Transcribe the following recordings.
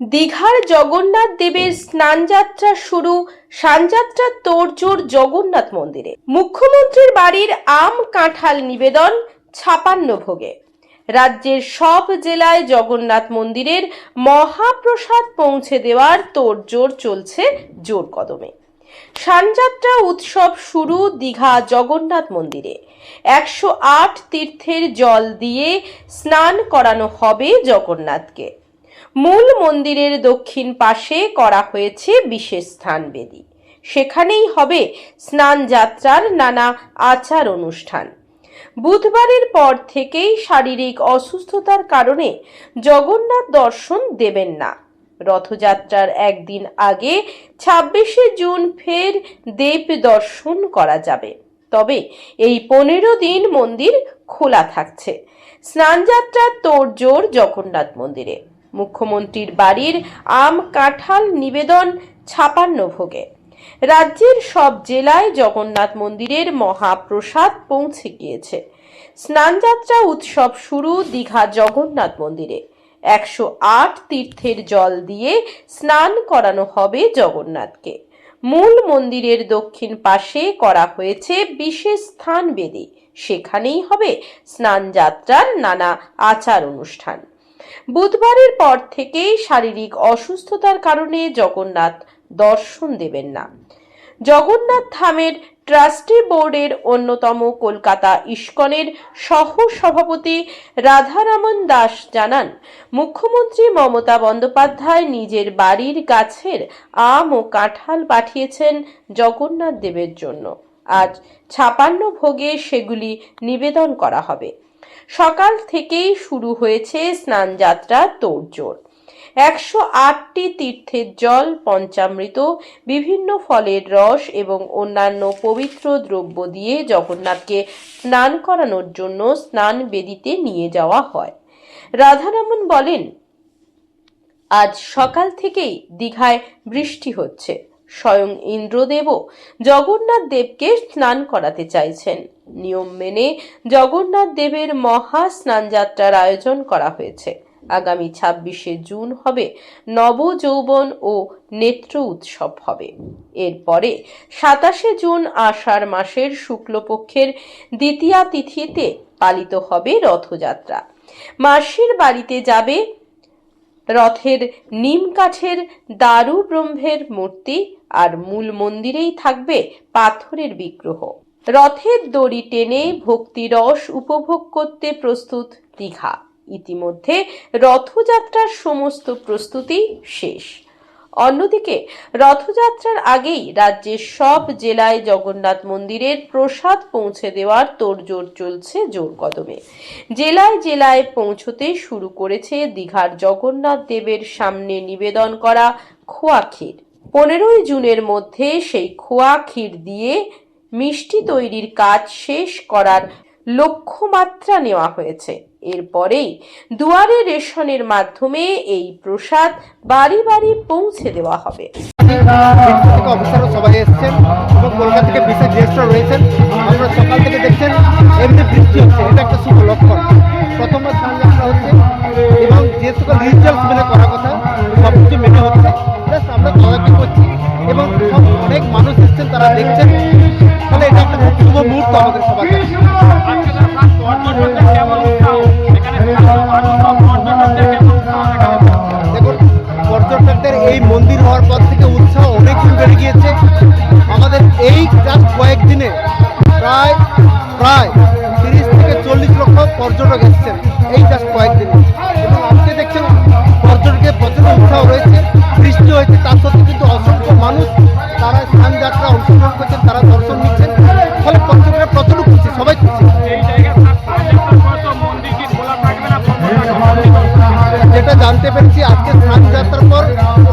দীঘার জগন্নাথ দেবের স্নানযাত্রা শুরু সানযাত্রা তোড়জোড় জগন্নাথ মন্দিরে। মুখ্যমন্ত্রীর বাড়ির আম কাঁঠাল নিবেদন ছাপান্ন ভোগে। রাজ্যের সব জেলায় জগন্নাথ মন্দিরের মহাপ্রসাদ পৌঁছে দেওয়ার তোড়জোড় চলছে জোর কদমে। সানযাত্রা উৎসব শুরু দীঘা জগন্নাথ মন্দিরে। একশো আট তীর্থের জল দিয়ে স্নান করানো হবে জগন্নাথকে। মূল মন্দিরের দক্ষিণ পাশে করা হয়েছে বিশেষ স্থান বেদি সেখানেই হবে স্নান যাত্রার নানা আচার অনুষ্ঠান। বুধবারের পর থেকেই শারীরিক অসুস্থতার কারণে জগন্নাথ দর্শন দেবেন না। রথযাত্রার একদিন আগে ছাব্বিশে জুন ফের দেব দর্শন করা যাবে। তবে এই পনেরো দিন মন্দির খোলা থাকছে। স্নানযাত্রার তোড়জোড় জগন্নাথ মন্দিরে। মুখ্যমন্ত্রীর বাড়ির আম কাঁঠাল নিবেদন ছাপান্ন ভোগে। রাজ্যের সব জেলায় জগন্নাথ মন্দিরের মহাপ্রসাদ পৌঁছে গিয়েছে। স্নানযাত্রা উৎসব শুরু দীঘা জগন্নাথ মন্দিরে। একশো আট তীর্থের জল দিয়ে স্নান করানো হবে জগন্নাথকে। মূল মন্দিরের দক্ষিণ পাশে করা হয়েছে বিশেষ স্থান বেদি সেখানেই হবে স্নান যাত্রার নানা আচার অনুষ্ঠান। বুধবারের পর থেকেই শারীরিক অসুস্থতার কারণে জগন্নাথ দর্শন দেবেন না। জগন্নাথ ধামের ট্রাস্টি বোর্ডের অন্যতম কলকাতা ইস্কনের সহ সভাপতি রাধারামন দাস জানান, মুখ্যমন্ত্রী মমতা বন্দ্যোপাধ্যায় নিজের বাড়ির গাছের আম ও কাঁঠাল পাঠিয়েছেন জগন্নাথ দেবের জন্য। আজ ছাপান্ন ভোগে সেগুলি নিবেদন করা হবে। সকাল থেকেই শুরু হয়েছে স্নানযাত্রা তোড়জোড়। একশো আটটি তীর্থের জল, পঞ্চামৃত, বিভিন্ন ফলের রস এবং অন্যান্য পবিত্র দ্রব্য দিয়ে জগন্নাথকে স্নান করানোর জন্য স্নান বেদিতে নিয়ে যাওয়া হয়। রাধারামন বলেন, আজ সকাল থেকেই দীঘায় বৃষ্টি হচ্ছে। স্বয়ং ইন্দ্রদেবও জগন্নাথ দেবকে স্নান করাতে চাইছেন। নিয়ম মেনে জগন্নাথ দেবের মহা স্নানযাত্রার আয়োজন করা হয়েছে। আগামী ছাব্বিশে জুন হবে নবযৌবন ও নেত্র উৎসব হবে। এরপরে সাতাশে জুন আষাঢ় মাসের শুক্লপক্ষের দ্বিতীয়া তিথিতে পালিত হবে রথযাত্রা। মাসির বাড়িতে যাবে রথের নিম কাঠের দারু ব্রহ্মের মূর্তি আর মূল মন্দিরেই থাকবে পাথরের বিগ্রহ। রথের দড়ি টেনে ভক্তিরস উপভোগ করতে প্রস্তুত দীঘা। ইতিমধ্যে রথযাত্রার সমস্ত প্রস্তুতি শেষ। অন্যদিকে রথযাত্রার আগেই রাজ্যের সব জেলায় জগন্নাথ মন্দিরের প্রসাদ পৌঁছে দেওয়ার তোড়জোড় চলছে জোর কদমে। জেলায় জেলায় পৌঁছতে শুরু করেছে দীঘার জগন্নাথ দেবের সামনে নিবেদন করা খোয়া ক্ষীর পনেরোই জুনের মধ্যে সেই খোয়া ক্ষীর দিয়ে মিষ্টি তৈরির কাজ শেষ করার লক্ষ্যমাত্রা নেওয়া হয়েছে। এরপরেই দুয়ারে রেশনের মাধ্যমে এই প্রসাদ বাড়ি বাড়ি পৌঁছে দেওয়া হবে। থেকে বিশেষ গেস্টরা রয়েছেন। আমরা সকাল থেকে দেখছেন, এমনি বৃষ্টি হচ্ছে। এটা একটা শুভ লক্ষণ। দেখছেন? ফলে এটা একটা খুব শুভ মুহূর্ত আমাদের সবার দেখুন, পর্যটকদের এই মন্দির হওয়ার পর থেকে উৎসাহ অনেকদিন বেড়ে গিয়েছে। আমাদের এই জাস্ট কয়েকদিনে প্রায় প্রায় তিরিশ থেকে চল্লিশ লক্ষ পর্যটক এসেছেন এই জাস্ট কয়েকদিনে। এবং আজকে দেখছেন পর্যটকের প্রচুর উৎসাহ রয়েছে। অংশগ্রহণ করছেন তারা দর্শন নিচ্ছেন। ফলে পর্যটকরা প্রচুর খুশি? সবাই খুশি। যেটা জানতে পেরেছি আজকে স্নান যাত্রার পর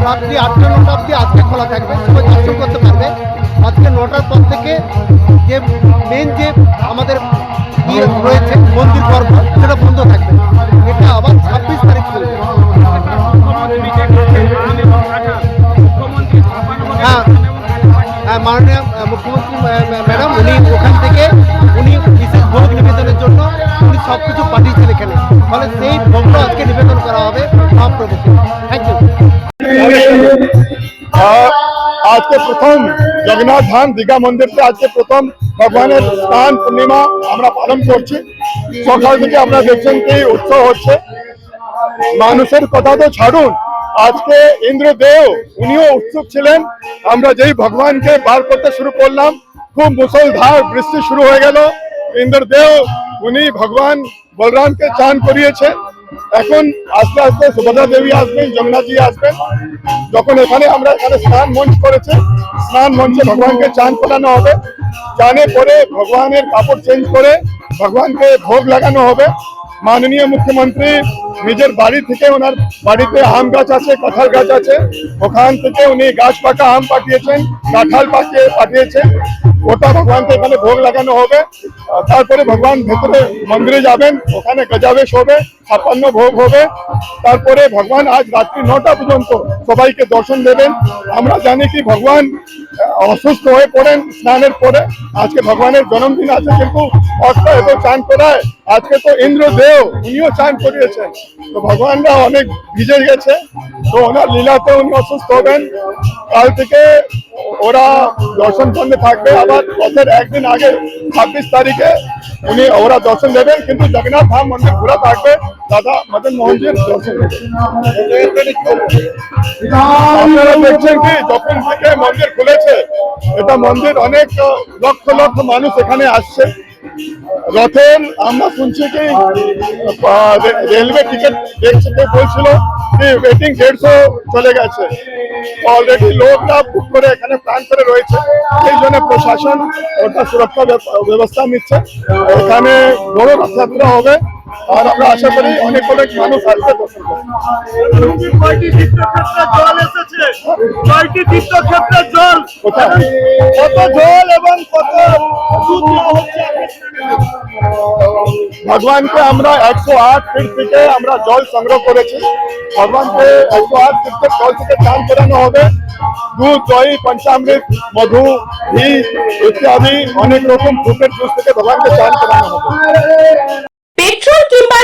রাত্রি আটটা নটা অব্দি আজকে খোলা থাকবে। সবাই দর্শন করতে পারবে। আজকে নটার পর থেকে যে মেন যে আমাদের ইয়ে রয়েছে মন্দির পর্ব সেটা বন্ধ থাকবে। এটা আবার ছাব্বিশ তারিখ চলবে মাননীয় মুখ্যমন্ত্রী ম্যা- ম্যা- ম্যাডাম, উনি ওখান থেকে, উনি বিশেষ ভোগ নিবেদনের জন্য উনি সব কিছু পাঠিয়েছেন এখানে। ফলে সেই আজকে নিবেদন করা হবে মহাপ্রভুকে। থ্যাংক ইউ আজকে প্রথম জগন্নাথ ধাম দীঘা মন্দিরতে আজকে প্রথম ভগবানের স্নান পূর্ণিমা আমরা পালন করছি। সকাল থেকে আমরা দেখছেন কি উৎসব হচ্ছে। মানুষের কথা তো ছাড়ুন। আজকে ইন্দ্রদেব উনিও উৎসুক ছিলেন। আমরা যেই ভগবানকে বার করতে শুরু করলাম, খুব মুসলধার বৃষ্টি শুরু হয়ে গেল। ইন্দ্রদেব, উনি ভগবান বলরামকে চান করিয়েছে এখন আস্তে আস্তে সুভদ্রা দেবী আসবেন, যমুনাজি আসবেন। যখন এখানে আমরা এখানে স্নান মঞ্চ করেছে, স্নান মঞ্চে ভগবানকে চান করানো হবে। চানে পরে ভগবানের কাপড় চেঞ্জ করে ভগবানকে ভোগ লাগানো হবে। মাননীয় মুখ্যমন্ত্রী নিজের বাড়ি থেকে ওনার বাড়িতে আম গাছ আছে, কাঁঠাল গাছ আছে। ওখান থেকে উনি গাছ পাকা আম পাঠিয়েছেন, কাঁঠাল পাকিয়ে পাঠিয়েছেন। ওটা ভগবানকে এখানে ভোগ লাগানো হবে। তারপরে ভগবান ভেতরে মন্দিরে যাবেন, ওখানে গজাবেশ হবে ছাপ্পান্ন ভোগ হবে। তারপরে ভগবান আজ রাত্রি নটা পর্যন্ত সবাইকে দর্শন দেবেন। আমরা জানি কি ভগবান অসুস্থ হয়ে পড়েন স্নানের পরে। আজকে ভগবানের জন্মদিন আছে, কিন্তু অষ্ট এত চান করায় আজকে তো ইন্দ্রদেব উনিও চান করিয়েছেন। তো ভগবানরা অনেক ভিজে গেছে, তো ওনার লীলাতে উনি অসুস্থ হবেন। কাল থেকে ওরা দর্শন বন্ধে থাকবে। আবার বছর একদিন আগে, ছাব্বিশ তারিখে উনি ওরা দর্শন দেবেন। কিন্তু জগন্নাথ ধাম মন্দির খোলা থাকবে। দাদা মদন মোহনজির দর্শন আপনারা দেখছেন কি যখন থেকে মন্দির খুলেছে। এটা মন্দির অনেক লক্ষ লক্ষ মানুষ এখানে আসছে। রথের আমরা শুনছি কি রেলওয়ে টিকিট দেখছে বলছিল কি ওয়েটিং দেড়শো চলে গেছে। অলরেডি লোকরা বুক করে এখানে প্ল্যান করে রয়েছে। এই জন্য প্রশাসন ওটা সুরক্ষা ব্যবস্থা নিচ্ছে। এখানে বড় রথযাত্রা হবে। আর আমরা আশা করি অনেক অনেক মানুষ আসবে দর্শন? কত জল এবং কত হচ্ছে? ভগবানকে আমরা একশো আট ফিট থেকে আমরা জল সংগ্রহ করেছি। ভগবানকে একশো আট ফিটের জল থেকে চান করানো হবে। দুধ, দই, পঞ্চামৃত, মধু, ঘি ইত্যাদি অনেক রকম ফ্রুটের জুস থেকে ভগবানকে চান করানো হবে। পেট্রোল কিংবা